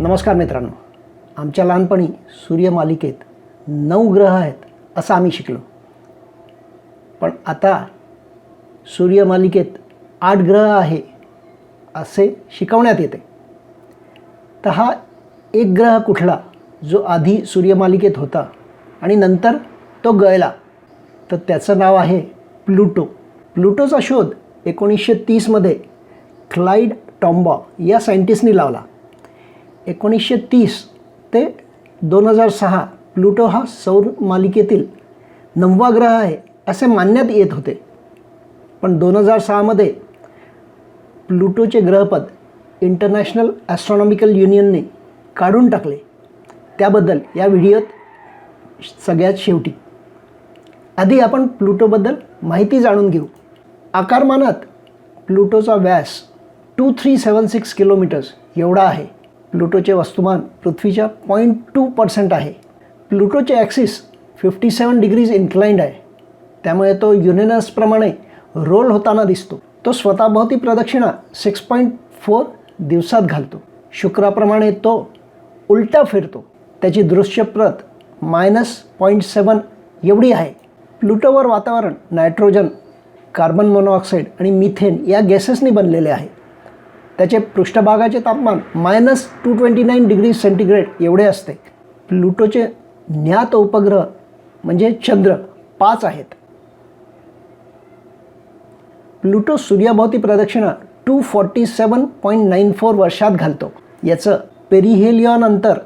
नमस्कार मित्रांनो. आमच्या लहानपणी सूर्यमालिकेत नऊ ग्रह आहेत असं आम्ही शिकलो. पण आता सूर्यमालिकेत आठ ग्रह आहे असे शिकवण्यात येते. तर हा एक ग्रह कुठला? जो आधी सूर्यमालिकेत होता आणि नंतर तो गळला. तर त्याचं नाव आहे प्लुटो. प्लुटोचा शोध एकोणीसशे तीसमध्ये क्लाइड टॉम्बॉ या सायंटिस्टनी लावला. एकोणीसशे तीस ते दोन हजार सहा प्लुटो हा सौर मालिकेतील नववा ग्रह आहे असे मानण्यात येत होते. पण दोन हजार सहामध्ये प्लुटोचे ग्रहपद इंटरनॅशनल ॲस्ट्रॉनॉमिकल युनियनने काढून टाकले. त्याबद्दल या व्हिडिओत सगळ्यात शेवटी. आधी आपण प्लुटोबद्दल माहिती जाणून घेऊ. आकारमानात प्लुटोचा व्यास two three seven six kilometres एवढा आहे. प्लुटोचे वस्तुमान पृथ्वीच्या पॉईंट टू पर्सेंट आहे. प्लुटोचे axis fifty seven degrees inclined आहे. त्यामुळे तो युरेनसप्रमाणे रोल होताना दिसतो. तो स्वतःभोवती प्रदक्षिणा सिक्स पॉईंट फोर दिवसात घालतो. शुक्राप्रमाणे तो उलटा फिरतो. त्याची दृश्यप्रत मायनस पॉईंट सेवन एवढी आहे. प्लुटोवर वातावरण नायट्रोजन कार्बन मोनॉक्साईड आणि मिथेन या गॅसेसनी बनलेले आहे. त्याचे पृष्ठभागाचे तापमान minus two twenty nine degree centigrade एवढे असते. प्लुटोचे ज्ञात उपग्रह म्हणजे चंद्र पाच आहेत. प्लुटो सूर्याभोवती प्रदक्षिणा two forty seven point nine four वर्षात घालतो. याचं पेरिहेलियॉन अंतर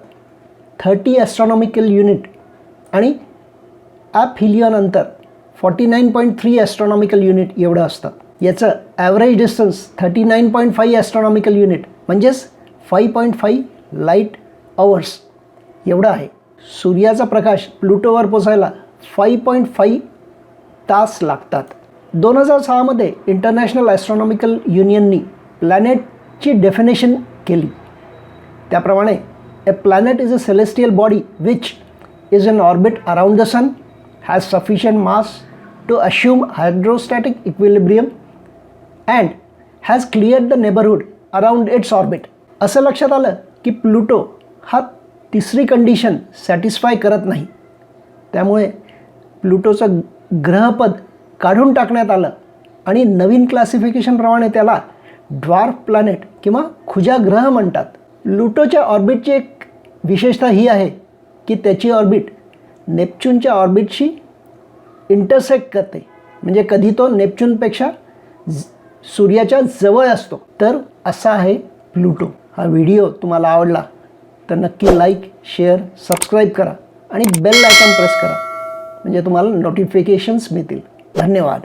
थर्टी ॲस्ट्रॉनॉमिकल युनिट आणि ॲपहिलियॉन अंतर forty nine point three astronomical unit एवढं असतं. याचं average distance thirty nine point five astronomical unit म्हणजेच five point five light hours एवढं आहे. सूर्याचा प्रकाश प्लुटोवर पोचायला फाईव्ह पॉईंट फाईव्ह तास लागतात. दोन हजार सहामध्ये इंटरनॅशनल ॲस्ट्रॉनॉमिकल युनियननी प्लॅनेटची डेफिनेशन केली. त्याप्रमाणे a planet is a celestial body which is in orbit around the sun has sufficient mass to assume hydrostatic equilibrium and has cleared the neighbourhood around its orbit असं लक्षात आलं की Pluto हा तिसरी कंडिशन सॅटिस्फाय करत नाही. त्यामुळे प्लुटोचं ग्रहपद काढून टाकण्यात आलं आणि नवीन क्लासिफिकेशनप्रमाणे त्याला ड्वार्फ प्लॅनेट किंवा खुजा ग्रह म्हणतात. प्लुटोच्या ऑर्बिटची एक विशेषता ही आहे की त्याची ऑर्बिट नेपच्यूनच्या ऑर्बिटशी इंटरसेक्ट करते. म्हणजे कधी तो नेपच्यूनपेक्षा ज- सूर्याच्या जवळ असतो. तर असा आहे प्लुटो. हा व्हिडिओ तुम्हाला आवडला तर नक्की लाईक शेअर सबस्क्राईब करा आणि बेल आयकॉन प्रेस करा. म्हणजे तुम्हाला नोटिफिकेशन्स मिळतील. धन्यवाद.